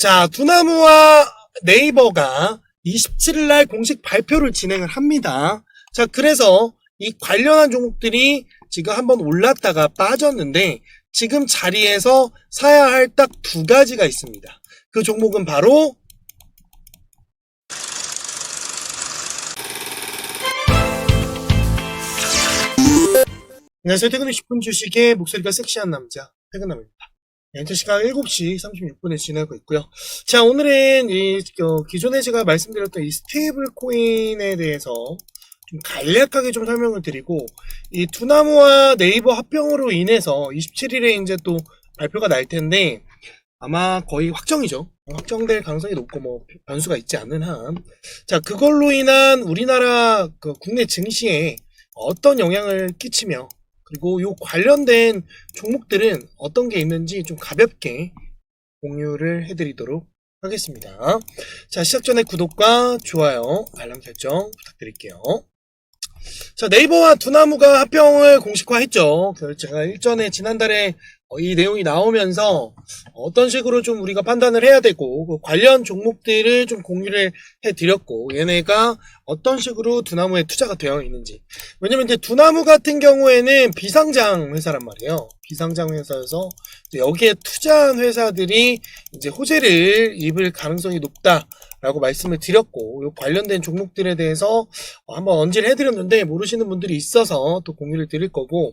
자, 두나무와 네이버가 27일 날 공식 발표를 진행을 합니다. 자, 그래서 이 관련한 종목들이 지금 한번 올랐다가 빠졌는데 지금 자리에서 사야 할 딱 두 가지가 있습니다. 그 종목은 바로 안녕하세요. 퇴근 후 10분 주식의 목소리가 섹시한 남자 퇴근남입니다. 현재 시간 7시 36분에 지나고 있고요. 자, 오늘은 이 어, 기존에 제가 말씀드렸던 이 스테이블 코인에 대해서 좀 간략하게 좀 설명을 드리고 이 두나무와 네이버 합병으로 인해서 27일에 이제 또 발표가 날 텐데 아마 거의 확정이죠. 확정될 가능성이 높고 뭐 변수가 있지 않는 한. 자, 그걸로 인한 우리나라 그 국내 증시에 어떤 영향을 끼치며 그리고 요 관련된 종목들은 어떤 게 있는지 좀 가볍게 공유를 해드리도록 하겠습니다. 자, 시작 전에 구독과 좋아요, 알람 설정 부탁드릴게요. 자, 네이버와 두나무가 합병을 공식화했죠. 그 제가 일전에 지난달에 어, 이 내용이 나오면서 어떤 식으로 좀 우리가 판단을 해야 되고 그 관련 종목들을 좀 공유를 해드렸고 얘네가 어떤 식으로 두나무에 투자가 되어 있는지 왜냐면 이제 두나무 같은 경우에는 비상장 회사란 말이에요. 비상장 회사여서 여기에 투자한 회사들이 이제 호재를 입을 가능성이 높다라고 말씀을 드렸고 요 관련된 종목들에 대해서 어, 한번 언지를 해드렸는데 모르시는 분들이 있어서 또 공유를 드릴 거고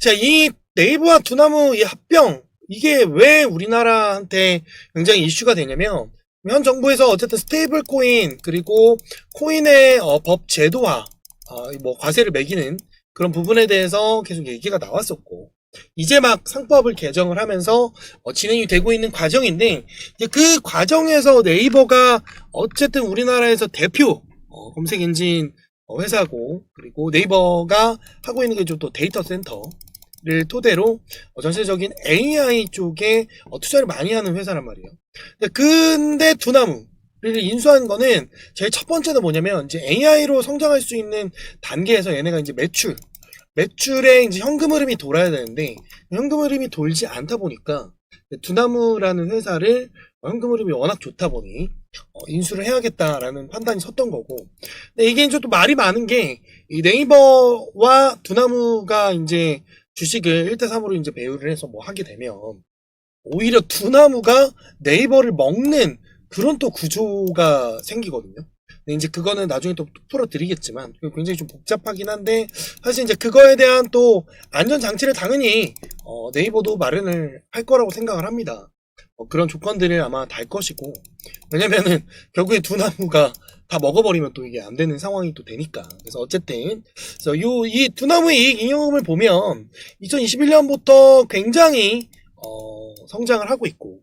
자이 네이버와 두나무 이 합병 이게 왜 우리나라한테 굉장히 이슈가 되냐면 현 정부에서 어쨌든 스테이블 코인 그리고 코인의 어, 법 제도화 어, 뭐 과세를 매기는 그런 부분에 대해서 계속 얘기가 나왔었고 이제 막 상법을 개정을 하면서 어, 진행이 되고 있는 과정인데 그 과정에서 네이버가 어쨌든 우리나라에서 대표 어, 검색 엔진 어, 회사고 그리고 네이버가 하고 있는 게 좀 또 데이터 센터 를 토대로 어, 전세적인 AI 쪽에 어, 투자를 많이 하는 회사란 말이에요. 근데, 근데 두나무 를 인수한 거는 제일 첫 번째는 뭐냐면 이제 AI로 성장할 수 있는 단계에서 얘네가 이제 매출 매출에 이제 현금 흐름이 돌아야 되는데 현금 흐름이 돌지 않다 보니까 두나무라는 회사를 어, 현금 흐름이 워낙 좋다 보니 어, 인수를 해야겠다라는 판단이 섰던 거고 근데 이게 이제 또 말이 많은 게 이 네이버와 두나무가 이제 주식을 1대3으로 이제 배율을 해서 뭐 하게 되면 오히려 두 나무가 네이버를 먹는 그런 또 구조가 생기거든요. 근데 이제 그거는 나중에 또 풀어드리겠지만 굉장히 좀 복잡하긴 한데 사실 이제 그거에 대한 또 안전 장치를 당연히 어, 네이버도 마련을 할 거라고 생각을 합니다. 어, 그런 조건들을 아마 달 것이고 왜냐면은 결국에 두 나무가 다 먹어버리면 또 이게 안 되는 상황이 또 되니까 그래서 어쨌든 그래서 요 이 두나무의 이익 인형을 보면 2021년부터 굉장히 어, 성장을 하고 있고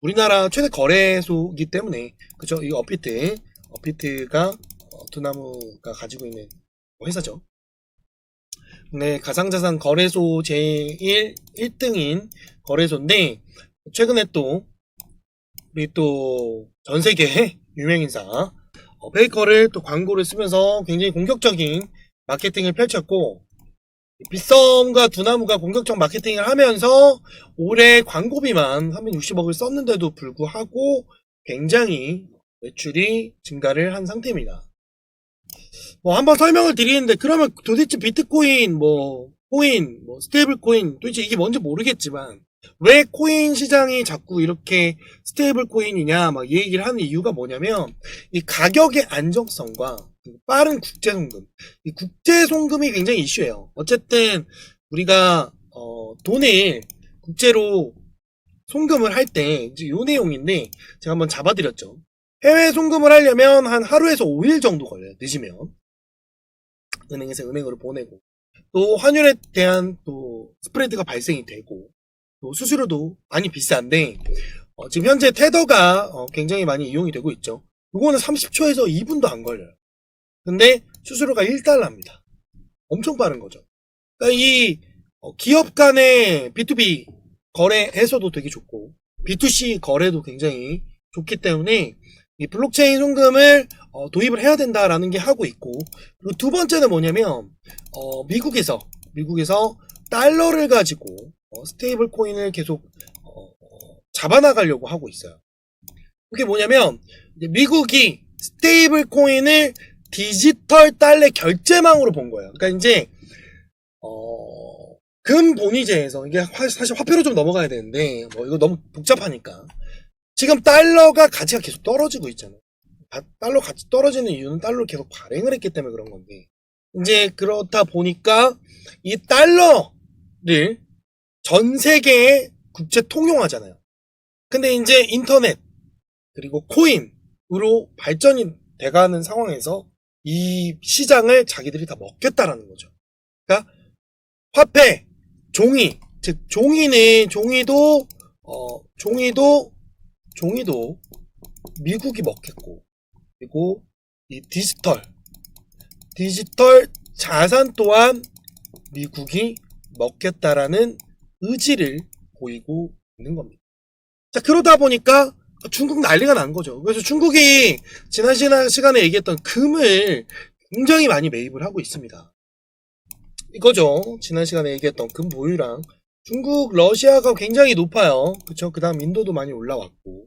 우리나라 최대 거래소이기 때문에 그죠 이 어피트 어피트가 어, 두나무가 가지고 있는 회사죠. 네, 가상자산 거래소 제1 1등인 거래소인데 최근에 또 우리 또 전 세계 유명인사 어, 베이커를 또 광고를 쓰면서 굉장히 공격적인 마케팅을 펼쳤고 빗썸과 두나무가 공격적 마케팅을 하면서 올해 광고비만 360억을 썼는데도 불구하고 굉장히 매출이 증가를 한 상태입니다. 뭐 한번 설명을 드리는데 그러면 도대체 비트코인 뭐 코인 뭐 스테이블 코인 도대체 이게 뭔지 모르겠지만 왜 코인 시장이 자꾸 이렇게 스테이블 코인이냐 막 이 얘기를 하는 이유가 뭐냐면 이 가격의 안정성과 빠른 국제 송금 이 국제 송금이 굉장히 이슈예요. 어쨌든 우리가 어, 돈을 국제로 송금을 할 때 이제 요 내용인데 제가 한번 잡아드렸죠. 해외 송금을 하려면 한 하루에서 5일 정도 걸려요. 늦으면. 은행에서 은행으로 보내고. 또 환율에 대한 또 스프레드가 발생이 되고. 또 수수료도 많이 비싼데, 어, 지금 현재 테더가 어, 굉장히 많이 이용이 되고 있죠. 이거는 30초에서 2분도 안 걸려요. 근데 수수료가 1달러입니다. 엄청 빠른 거죠. 그러니까 이 어, 기업 간의 B2B 거래에서도 되게 좋고, B2C 거래도 굉장히 좋기 때문에 이 블록체인 송금을 어, 도입을 해야 된다라는 게 하고 있고 그리고 두 번째는 뭐냐면 어, 미국에서 미국에서 달러를 가지고 어, 스테이블 코인을 계속 어, 어, 잡아나가려고 하고 있어요. 그게 뭐냐면 미국이 스테이블 코인을 디지털 달러 결제망으로 본 거예요. 그러니까 이제 어, 금 본위제에서 이게 화- 사실 화폐로 좀 넘어가야 되는데 뭐 이거 너무 복잡하니까 지금 달러가 가치가 계속 떨어지고 있잖아요. 다- 달러 가치 떨어지는 이유는 달러를 계속 발행을 했기 때문에 그런 건데 이제 그렇다 보니까 이 달러를 전 세계에 국제 통용하잖아요. 근데 이제 인터넷 그리고 코인으로 발전이 돼가는 상황에서 이 시장을 자기들이 다 먹겠다라는 거죠. 그러니까 화폐, 종이, 즉 종이는 종이도 어 종이도 종이도 미국이 먹겠고 그리고 이 디지털 디지털 자산 또한 미국이 먹겠다라는 의지를 보이고 있는 겁니다. 자 그러다 보니까 중국 난리가 난 거죠. 그래서 중국이 지난 시간- 시간에 얘기했던 금을 굉장히 많이 매입을 하고 있습니다. 이거죠. 지난 시간에 얘기했던 금 보유량. 중국, 러시아가 굉장히 높아요. 그쵸. 그 다음 인도도 많이 올라왔고.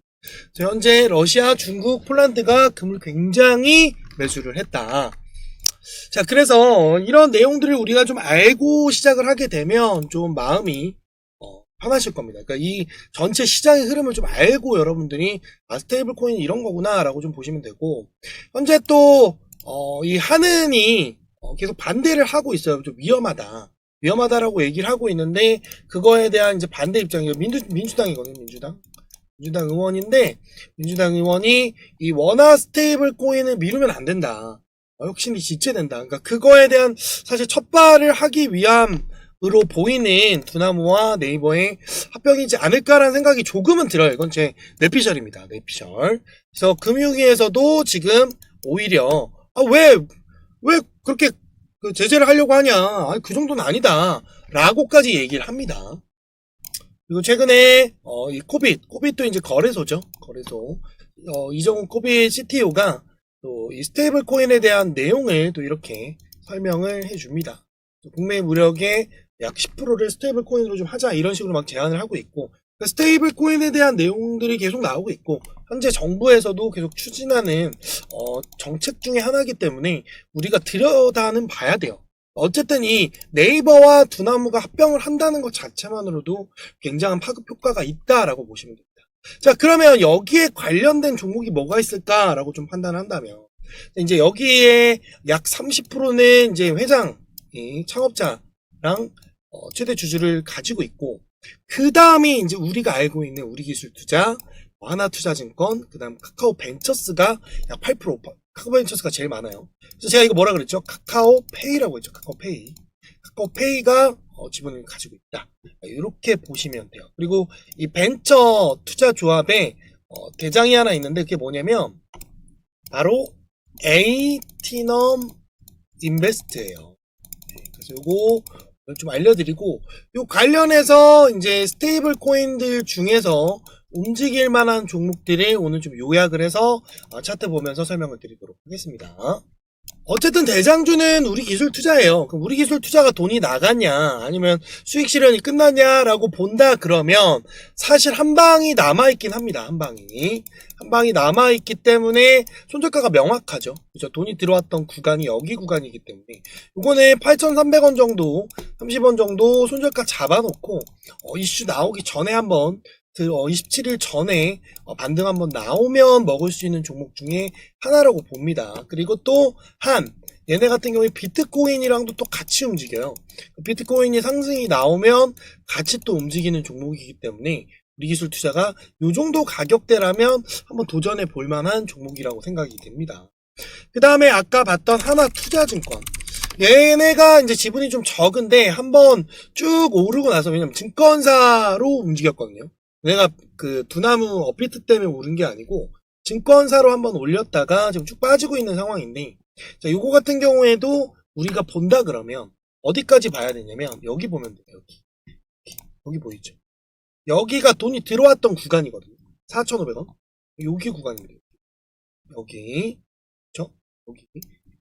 현재 러시아, 중국, 폴란드가 금을 굉장히 매수를 했다. 자, 그래서 이런 내용들을 우리가 좀 알고 시작을 하게 되면 좀 마음이 어, 편하실 겁니다. 그러니까 이 전체 시장의 흐름을 좀 알고 여러분들이 아, 스테이블 코인이 이런 거구나라고 좀 보시면 되고, 현재 또, 어, 이 하는이 어, 계속 반대를 하고 있어요. 좀 위험하다. 위험하다라고 얘기를 하고 있는데, 그거에 대한 이제 반대 입장이 민주, 민주당이거든요, 민주당. 민주당 의원인데, 민주당 의원이 이 원화 스테이블 코인을 미루면 안 된다. 어, 혁신이 지체된다. 그러니까 그거에 대한 사실 첫발을 하기 위함 으로 보이는 두나무와 네이버의 합병이지 않을까라는 생각이 조금은 들어요. 이건 제 내피셜입니다. 내피셜. 그래서 금융위에서도 지금 오히려 아, 왜, 왜 그렇게 그 제재를 하려고 하냐. 아니, 그 정도는 아니다. 라고까지 얘기를 합니다. 그리고 최근에 어, 이 코빗, 코빗도 이제 거래소죠. 거래소. 어, 이정훈 코빗 CTO가 또 이 스테이블 코인에 대한 내용을 또 이렇게 설명을 해줍니다. 국내 무력의 약 10%를 스테이블 코인으로 좀 하자 이런 식으로 막 제안을 하고 있고 그 스테이블 코인에 대한 내용들이 계속 나오고 있고 현재 정부에서도 계속 추진하는 어, 정책 중에 하나이기 때문에 우리가 들여다는 봐야 돼요. 어쨌든 이 네이버와 두나무가 합병을 한다는 것 자체만으로도 굉장한 파급 효과가 있다라고 보시면 됩니다. 자, 그러면 여기에 관련된 종목이 뭐가 있을까라고 좀 판단한다면, 이제 여기에 약 30%는 이제 회장, 이 창업자랑 어, 최대 주주를 가지고 있고, 그 다음이 이제 우리가 알고 있는 우리 기술 투자, 하나투자증권, 그 다음 카카오 벤처스가 약 8%, 카카오 벤처스가 제일 많아요. 그래서 제가 이거 뭐라 그랬죠? 카카오 페이라고 했죠. 카카오 페이. 카카오 페이가 어, 지분을 가지고 있다. 이렇게 보시면 돼요. 그리고 이 벤처 투자 조합에 어, 대장이 하나 있는데 그게 뭐냐면 바로 에이티넘 인베스트예요. 네, 그래서 요거 좀 알려드리고 요 관련해서 이제 스테이블 코인들 중에서 움직일 만한 종목들을 오늘 좀 요약을 해서 어, 차트 보면서 설명을 드리도록 하겠습니다. 어쨌든 대장주는 우리 기술 투자예요. 그럼 우리 기술 투자가 돈이 나갔냐, 아니면 수익 실현이 끝났냐라고 본다 그러면 사실 한 방이 남아있긴 합니다. 한 방이. 한 방이 남아있기 때문에 손절가가 명확하죠. 그죠? 돈이 들어왔던 구간이 여기 구간이기 때문에. 이거는 8,300원 정도, 30원 정도 손절가 잡아놓고, 어, 이슈 나오기 전에 한번 27일 전에 어, 반등 한번 나오면 먹을 수 있는 종목 중에 하나라고 봅니다. 그리고 또 한 얘네 같은 경우에 비트코인이랑도 또 같이 움직여요. 비트코인이 상승이 나오면 같이 또 움직이는 종목이기 때문에 우리 기술 투자가 이 정도 가격대라면 한번 도전해 볼 만한 종목이라고 생각이 됩니다. 그 다음에 아까 봤던 하나 투자증권. 얘네가 이제 지분이 좀 적은데 한번 쭉 오르고 나서 왜냐면 증권사로 움직였거든요. 내가 그 두나무 업비트 때문에 오른 게 아니고 증권사로 한번 올렸다가 지금 쭉 빠지고 있는 상황인데 자 요거 같은 경우에도 우리가 본다 그러면 어디까지 봐야 되냐면 여기 보면 돼요 여기. 여기 보이죠? 여기가 돈이 들어왔던 구간이거든요. 4,500원? 여기 구간입니다. 여기 저 여기.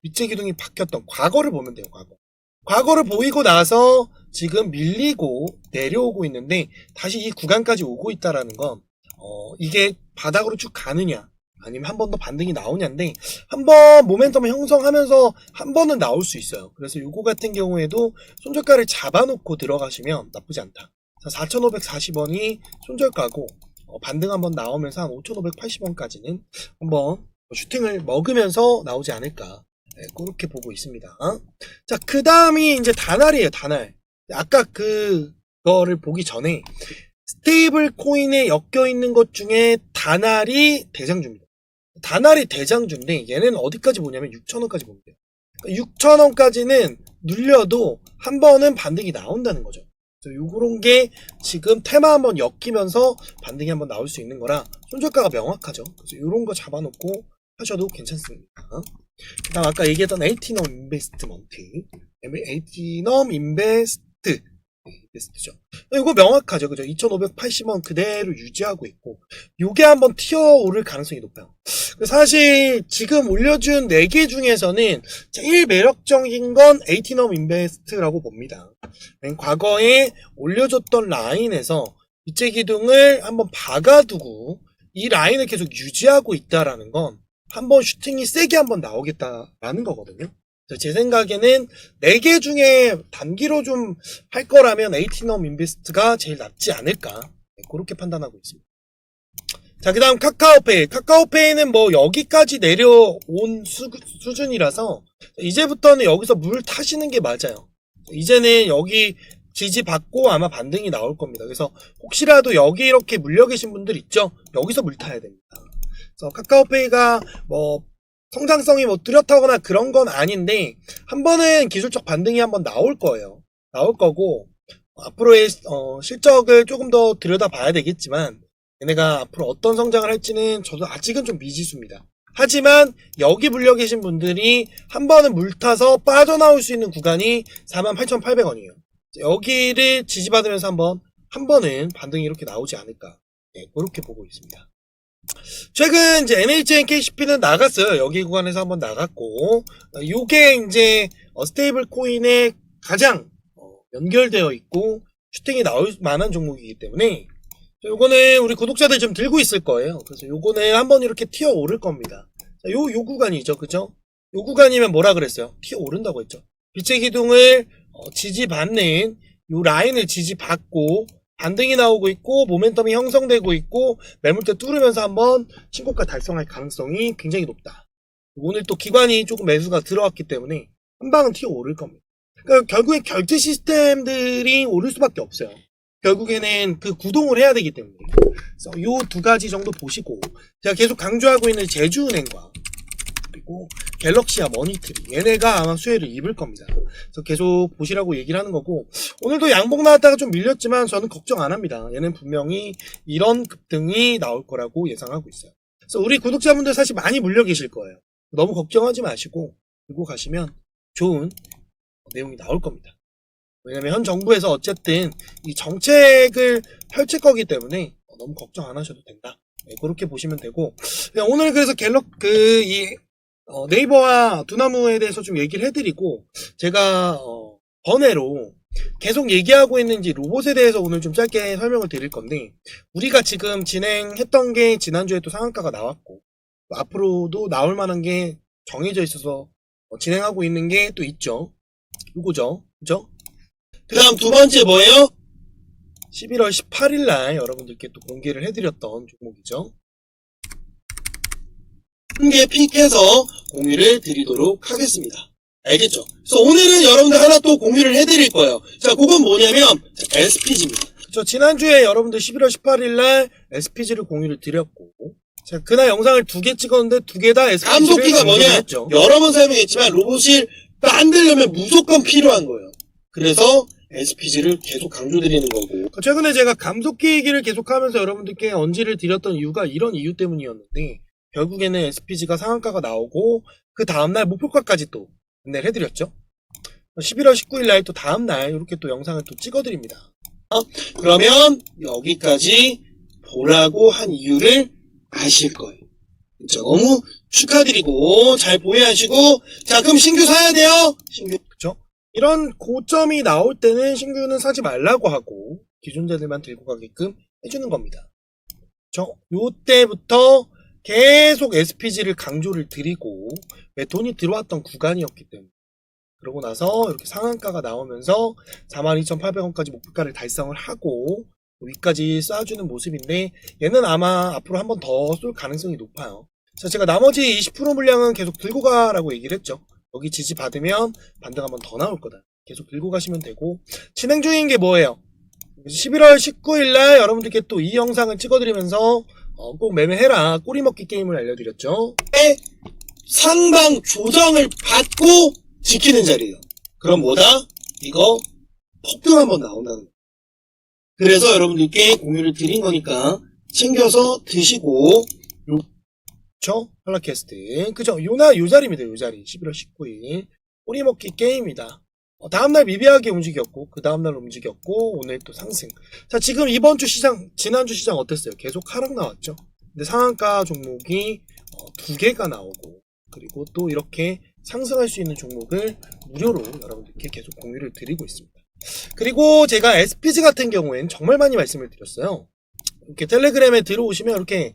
밑에 기둥이 바뀌었던 과거를 보면 돼요 과거. 과거를 보이고 나서 지금 밀리고 내려오고 있는데 다시 이 구간까지 오고 있다라는 건 어, 이게 바닥으로 쭉 가느냐, 아니면 한 번 더 반등이 나오냐인데, 한 번 모멘텀을 형성하면서 한 번은 나올 수 있어요. 그래서 요거 같은 경우에도 손절가를 잡아놓고 들어가시면 나쁘지 않다. 4,540원이 손절가고, 어, 반등 한번 나오면서 한 5,580원까지는 한번 슈팅을 먹으면서 나오지 않을까. 네, 그렇게 보고 있습니다. 어? 자, 그 다음이 이제 다날이에요, 다날. 아까 그거를 보기 전에 스테이블 코인에 엮여 있는 것 중에 다날이 대장주입니다. 다날이 대장주인데 얘는 어디까지 보냐면 6,000원까지 보면 돼요. 6,000원까지는 눌려도 한 번은 반등이 나온다는 거죠. 요런 게 지금 테마 한번 엮이면서 반등이 한번 나올 수 있는 거라 손절가가 명확하죠. 그래서 요런 거 잡아놓고 하셔도 괜찮습니다. 그 다음 아까 얘기했던 에이티넘 인베스트먼트 에이티넘 인베스트 인베스트죠. 이거 명확하죠. 그죠? 2,580원 그대로 유지하고 있고 요게 한번 튀어 오를 가능성이 높아요. 사실 지금 올려준 4개 중에서는 제일 매력적인 건 에이티넘 인베스트라고 봅니다. 맨 과거에 올려줬던 라인에서 이체 기둥을 한번 박아두고 이 라인을 계속 유지하고 있다라는 건 한번 슈팅이 세게 한번 나오겠다라는 거거든요. 제 생각에는 4개 중에 단기로 좀 할 거라면 에이티넘 인베스트가 제일 낫지 않을까 네, 그렇게 판단하고 있습니다. 자, 그 다음 카카오페이. 카카오페이는 뭐 여기까지 내려온 수, 수준이라서 이제부터는 여기서 물 타시는 게 맞아요. 이제는 여기 지지받고 아마 반등이 나올 겁니다. 그래서 혹시라도 여기 이렇게 물려 계신 분들 있죠? 여기서 물 타야 됩니다. 그래서 카카오페이가 뭐 성장성이 뭐 뚜렷하거나 그런 건 아닌데 한 번은 기술적 반등이 한번 나올 거예요. 나올 거고 앞으로의 어, 실적을 조금 더 들여다봐야 되겠지만 얘네가 앞으로 어떤 성장을 할지는 저도 아직은 좀 미지수입니다. 하지만 여기 물려 계신 분들이 한 번은 물타서 빠져나올 수 있는 구간이 48,800원이에요. 여기를 지지받으면서 한번 한 번은 반등이 이렇게 나오지 않을까 네, 그렇게 보고 있습니다. 최근 이제 NHN KCP는 나갔어요. 여기 구간에서 한번 나갔고 어, 요게 이제 어, 스테이블 코인에 가장 어, 연결되어 있고 슈팅이 나올 만한 종목이기 때문에 요거는 우리 구독자들 좀 들고 있을 거예요. 그래서 요거는 한번 이렇게 튀어 오를 겁니다. 자, 요, 요 구간이죠. 그죠? 요 구간이면 뭐라 그랬어요? 튀어 오른다고 했죠. 빛의 기둥을 어, 지지받는 요 라인을 지지받고 반등이 나오고 있고 모멘텀이 형성되고 있고 매물대 뚫으면서 한번 신고가 달성할 가능성이 굉장히 높다. 오늘 또 기관이 조금 매수가 들어왔기 때문에 한 방은 튀어 오를 겁니다. 그러니까 결국에 결제 시스템들이 오를 수밖에 없어요. 결국에는 그 구동을 해야 되기 때문에 그래서 요 두 가지 정도 보시고 제가 계속 강조하고 있는 제주은행과 그리고 갤럭시와 머니트리 얘네가 아마 수혜를 입을 겁니다. 그래서 계속 보시라고 얘기를 하는 거고 오늘도 양봉 나왔다가 좀 밀렸지만 저는 걱정 안 합니다. 얘는 분명히 이런 급등이 나올 거라고 예상하고 있어요. 그래서 우리 구독자분들 사실 많이 물려 계실 거예요. 너무 걱정하지 마시고 들고 가시면 좋은 내용이 나올 겁니다. 왜냐면 현 정부에서 어쨌든 이 정책을 펼칠 거기 때문에 너무 걱정 안 하셔도 된다. 네, 그렇게 보시면 되고 오늘 그래서 갤럭 그 이 어, 네이버와 두나무에 대해서 좀 얘기를 해드리고 제가 어, 번외로 계속 얘기하고 있는지 로봇에 대해서 오늘 좀 짧게 설명을 드릴 건데 우리가 지금 진행했던 게 지난주에 또 상한가가 나왔고 또 앞으로도 나올 만한 게 정해져 있어서 어, 진행하고 있는 게 또 있죠. 요거죠. 그죠? 그 다음 두 번째 뭐예요? 11월 18일 날 여러분들께 또 공개를 해드렸던 종목이죠. 한개 픽해서 공유를 드리도록 하겠습니다. 알겠죠? 그래서 오늘은 여러분들 하나 또 공유를 해드릴 거예요. 자, 그건 뭐냐면 SPG입니다. 저 지난주에 여러분들 11월 18일 날 SPG를 공유를 드렸고 자, 그날 영상을 두 개 찍었는데 두 개 다 SPG를 감속기가 뭐냐? 했죠. 여러 번 설명했지만 로봇이 만들려면 무조건 필요한 거예요. 그래서 SPG를 계속 강조드리는 거고. 최근에 제가 감속기 얘기를 계속하면서 여러분들께 언지를 드렸던 이유가 이런 이유 때문이었는데 결국에는 SPG가 상한가가 나오고 그 다음날 목표가까지 또 안내를 해드렸죠. 11월 19일 날 또 다음날 이렇게 또 영상을 또 찍어드립니다. 그러면 여기까지 보라고 한 이유를 아실 거예요. 너무 축하드리고 잘 보유하시고 자 그럼 신규 사야 돼요. 신규 그쵸? 이런 고점이 나올 때는 신규는 사지 말라고 하고 기존자들만 들고 가게끔 해주는 겁니다. 그쵸? 요때부터 계속 SPG를 강조를 드리고, 왜 돈이 들어왔던 구간이었기 때문에. 그러고 나서 이렇게 상한가가 나오면서 42,800원까지 목표가를 달성을 하고, 위까지 쏴주는 모습인데, 얘는 아마 앞으로 한 번 더 쏠 가능성이 높아요. 자, 제가 나머지 20% 물량은 계속 들고 가라고 얘기를 했죠. 여기 지지 받으면 반등 한번 더 나올 거다. 계속 들고 가시면 되고, 진행 중인 게 뭐예요? 11월 19일 날 여러분들께 또 이 영상을 찍어드리면서 어, 꼭 매매해라 꼬리 먹기 게임을 알려드렸죠. 상방 조정을 받고 지키는 자리예요. 그럼 뭐다? 이거 폭등 한번 나온다는. 그래서 여러분들께 공유를 드린 거니까 챙겨서 드시고 그쵸? 할라캐스트. 그죠? 요나, 요 자리입니다, 요 자리. 11월 19일. 꼬리 먹기 게임이다. 어, 다음날 미비하게 움직였고, 그 다음날 움직였고, 오늘 또 상승. 자, 지금 이번 주 시장, 지난주 시장 어땠어요? 계속 하락 나왔죠? 근데 상한가 종목이 어, 두 개가 나오고, 그리고 또 이렇게 상승할 수 있는 종목을 무료로 여러분들께 계속 공유를 드리고 있습니다. 그리고 제가 SPG 같은 경우엔 정말 많이 말씀을 드렸어요. 이렇게 텔레그램에 들어오시면 이렇게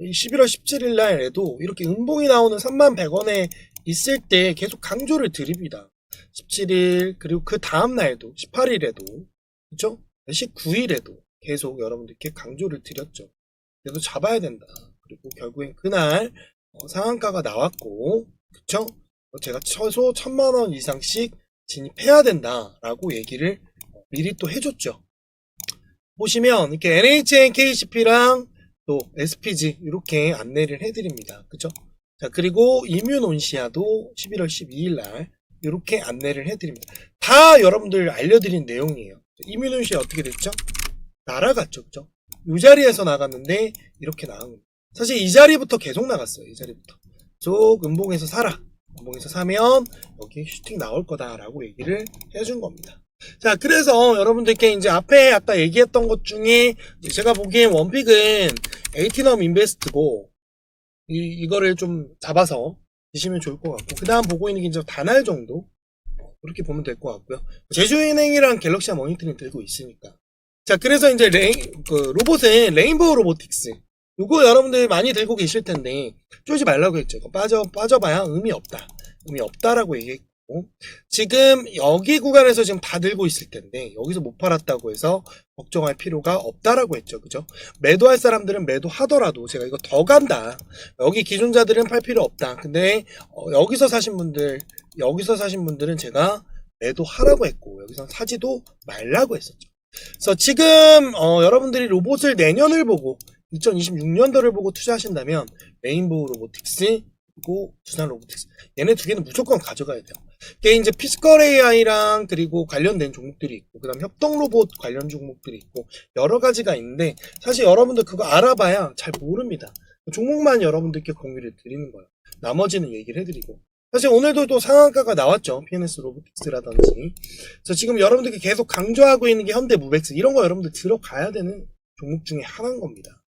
11월 17일 날에도 이렇게 음봉이 나오는 3만 100원에 있을 때 계속 강조를 드립니다. 17일 그리고 그 다음 날도 18일에도 그죠? 19일에도 계속 여러분들께 강조를 드렸죠. 그래도 잡아야 된다. 그리고 결국엔 그날 어, 상한가가 나왔고? 어, 제가 최소 천만 원 이상씩 진입해야 된다라고 얘기를 어, 미리 또 해줬죠. 보시면 이렇게 NHN KCP랑 또 SPG 이렇게 안내를 해드립니다. 그죠? 자 그리고 이뮤논시아도 11월 12일 날 이렇게 안내를 해드립니다. 다 여러분들 알려드린 내용이에요. 이뮤논시아 어떻게 됐죠? 날아갔죠, 그죠? 이 자리에서 나갔는데 이렇게 나간 겁니다. 사실 이 자리부터 계속 나갔어요. 이 자리부터. 쭉 음봉에서 사라. 음봉에서 사면 여기 슈팅 나올 거다라고 얘기를 해준 겁니다. 자, 그래서 여러분들께 이제 앞에 아까 얘기했던 것 중에 제가 보기엔 원픽은 에이티넘 인베스트고 이, 이거를 좀 잡아서 드시면 좋을 것 같고 그 다음 보고 있는 게 이제 단알 정도 어, 그렇게 보면 될 것 같고요. 제주은행이랑 갤럭시 모니터링 들고 있으니까 자, 그래서 이제 레인, 그 로봇은 레인보우 로보틱스 요거 여러분들 많이 들고 계실 텐데 쪼지 말라고 했죠. 이거 빠져 빠져봐야 의미 없다. 의미 없다라고 얘기했고 지금 여기 구간에서 지금 다 들고 있을 텐데 여기서 못 팔았다고 해서 걱정할 필요가 없다라고 했죠. 그죠? 매도할 사람들은 매도하더라도 제가 이거 더 간다. 여기 기존자들은 팔 필요 없다. 근데 어, 여기서 사신 분들 여기서 사신 분들은 제가 매도하라고 했고 여기서 사지도 말라고 했었죠. 그래서 지금 어, 여러분들이 로봇을 내년을 보고 2026년도를 보고 투자하신다면 레인보우 로보틱스 그리고 두산 로보틱스 얘네 두 개는 무조건 가져가야 돼요. 이게 이제 피지컬 AI랑 그리고 관련된 종목들이 있고 그다음 협동 로봇 관련 종목들이 있고 여러 가지가 있는데 사실 여러분들 그거 알아봐야 잘 모릅니다. 종목만 여러분들께 공유를 드리는 거예요. 나머지는 얘기를 해드리고 사실 오늘도 또 상한가가 나왔죠. PNS 로보틱스라든지. 그래서 지금 여러분들께 계속 강조하고 있는 게 현대 무백스 이런 거 여러분들 들어가야 되는 종목 중에 하나인 겁니다.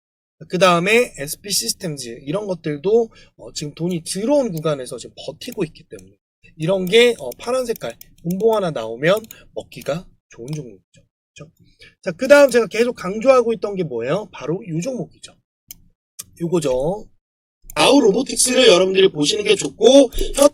그 다음에 SP 시스템즈 이런 것들도 어, 지금 돈이 들어온 구간에서 지금 버티고 있기 때문에 이런 게 어, 파란 색깔 음봉 하나 나오면 먹기가 좋은 종목이죠. 그렇죠? 자, 그 다음 제가 계속 강조하고 있던 게 뭐예요? 바로 이 종목이죠. 요거죠. 아우 로보틱스를 여러분들이 보시는 게 좋고 혀-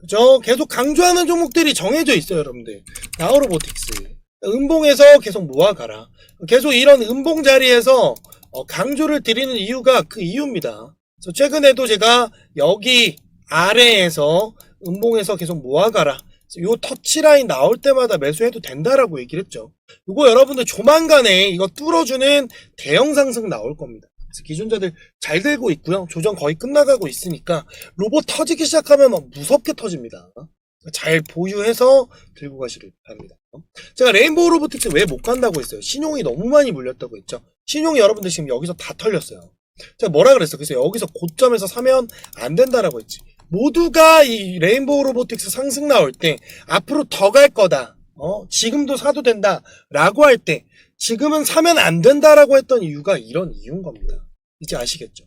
그죠? 계속 강조하는 종목들이 정해져 있어요, 여러분들. 나우로보틱스. 음봉에서 계속 모아가라. 계속 이런 음봉 자리에서 어, 강조를 드리는 이유가 그 이유입니다. 그래서 최근에도 제가 여기 아래에서 음봉에서 계속 모아가라. 요 터치라인 나올 때마다 매수해도 된다라고 얘기를 했죠. 이거 여러분들 조만간에 이거 뚫어주는 대형 상승 나올 겁니다. 그래서 기존자들 잘 들고 있고요. 조정 거의 끝나가고 있으니까 로봇 터지기 시작하면 막 무섭게 터집니다. 잘 보유해서 들고 가시길 바랍니다. 제가 레인보우 로보틱스 왜 못 간다고 했어요? 신용이 너무 많이 물렸다고 했죠. 신용이 여러분들 지금 여기서 다 털렸어요. 제가 뭐라 그랬어? 그래서 여기서 고점에서 사면 안 된다라고 했지. 모두가 이 레인보우 로보틱스 상승 나올 때 앞으로 더 갈 거다. 어, 지금도 사도 된다. 라고 할 때 지금은 사면 안 된다라고 했던 이유가 이런 이유인 겁니다. 이제 아시겠죠?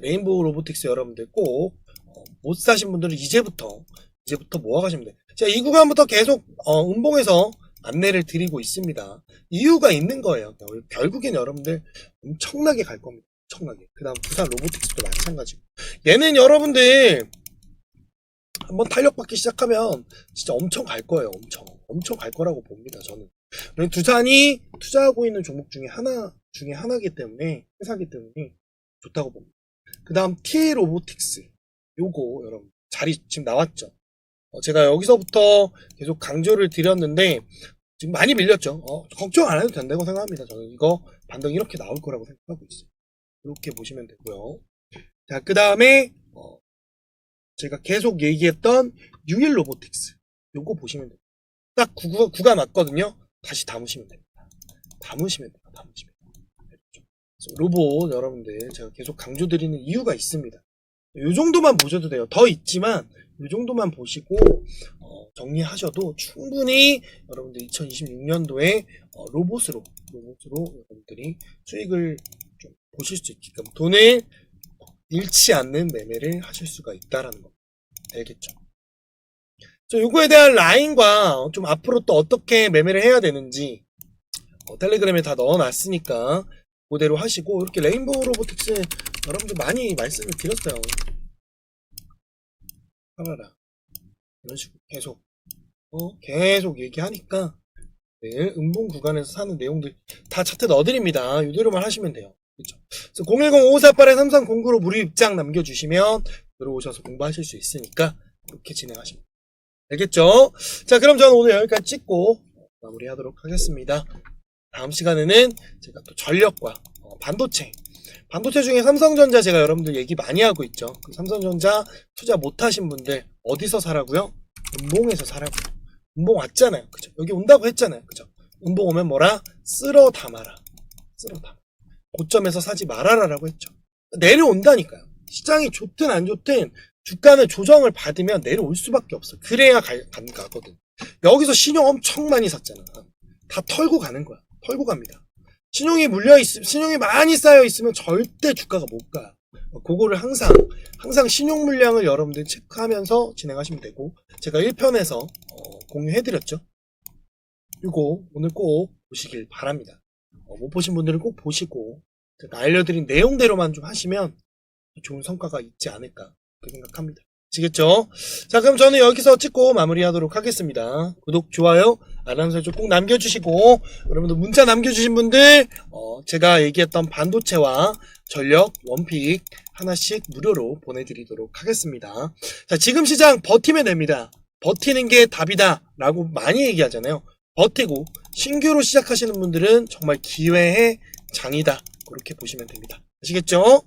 레인보우 로보틱스 여러분들 꼭못 사신 분들은 이제부터 이제부터 모아가시면 돼요. 제가 이 구간부터 계속 어, 음봉에서 안내를 드리고 있습니다. 이유가 있는 거예요. 결국엔 여러분들 엄청나게 갈 겁니다. 엄청나게. 그 다음 부산 로보틱스도 마찬가지고. 얘는 여러분들 한번 탄력받기 시작하면 진짜 엄청 갈 거예요. 엄청. 엄청 갈 거라고 봅니다. 저는. 두산이 투자하고 있는 종목 중에 하나, 중에 하나기 때문에, 회사기 때문에 좋다고 봅니다. 그 다음 T 로보틱스. 요거 여러분 자리 지금 나왔죠. 어, 제가 여기서부터 계속 강조를 드렸는데 지금 많이 밀렸죠. 어, 걱정 안 해도 된다고 생각합니다. 저는 이거 반등 이렇게 나올 거라고 생각하고 있어요. 이렇게 보시면 되고요. 자, 그 다음에 어, 제가 계속 얘기했던 유일 로보틱스. 요거 보시면 돼요. 딱 구가, 구가 맞거든요. 다시 담으시면 됩니다. 담으시면 돼요. 담으시면 돼요. 그래서 로봇 여러분들 제가 계속 강조드리는 이유가 있습니다. 요 정도만 보셔도 돼요. 더 있지만 요 정도만 보시고 어, 정리하셔도 충분히 여러분들 2026년도에 어, 로봇으로 로봇으로 여러분들이 수익을 좀 보실 수 있게끔 돈을 잃지 않는 매매를 하실 수가 있다라는 거 알겠죠? 저 요거에 대한 라인과 좀 앞으로 또 어떻게 매매를 해야 되는지 어, 텔레그램에 다 넣어놨으니까 그대로 하시고 이렇게 레인보우 로보틱스 여러분들 많이 말씀을 드렸어요. 살아라. 이런 식으로 계속 어 계속 얘기하니까 내일 음봉 구간에서 사는 내용들 다 차트 넣어드립니다. 이대로만 하시면 돼요. 그렇죠? 그래서 010-5488-3309로 무료 입장 남겨주시면 들어오셔서 공부하실 수 있으니까 그렇게 진행하시면. 알겠죠? 자 그럼 저는 오늘 여기까지 찍고 마무리하도록 하겠습니다. 다음 시간에는 제가 또 전력과 어, 반도체 반도체 중에 삼성전자 제가 여러분들 얘기 많이 하고 있죠. 그 삼성전자 투자 못하신 분들 어디서 사라고요? 은봉에서 사라고요. 은봉 왔잖아요. 그죠? 여기 온다고 했잖아요. 그죠? 은봉 오면 뭐라? 쓸어 담아라. 쓸어 담아. 고점에서 사지 말아라라고 했죠. 내려온다니까요. 시장이 좋든 안 좋든 주가는 조정을 받으면 내려올 수밖에 없어. 그래야 가, 간, 가거든. 여기서 신용 엄청 많이 샀잖아. 다 털고 가는 거야. 털고 갑니다. 신용이 물려 있, 신용이 많이 쌓여 있으면 절대 주가가 못 가요. 그거를 항상, 항상 신용 물량을 여러분들 체크하면서 진행하시면 되고, 제가 1편에서 공유해 드렸죠. 이거 오늘 꼭 보시길 바랍니다. 어, 못 보신 분들은 꼭 보시고, 제가 알려드린 내용대로만 좀 하시면 좋은 성과가 있지 않을까, 그렇게 생각합니다. 아시겠죠? 자, 그럼 저는 여기서 찍고 마무리하도록 하겠습니다. 구독, 좋아요, 알람 설정 꼭 남겨주시고, 여러분들 문자 남겨주신 분들, 어, 제가 얘기했던 반도체와 전력, 원픽 하나씩 무료로 보내드리도록 하겠습니다. 자, 지금 시장 버티면 됩니다. 버티는 게 답이다. 라고 많이 얘기하잖아요. 버티고, 신규로 시작하시는 분들은 정말 기회의 장이다. 그렇게 보시면 됩니다. 아시겠죠?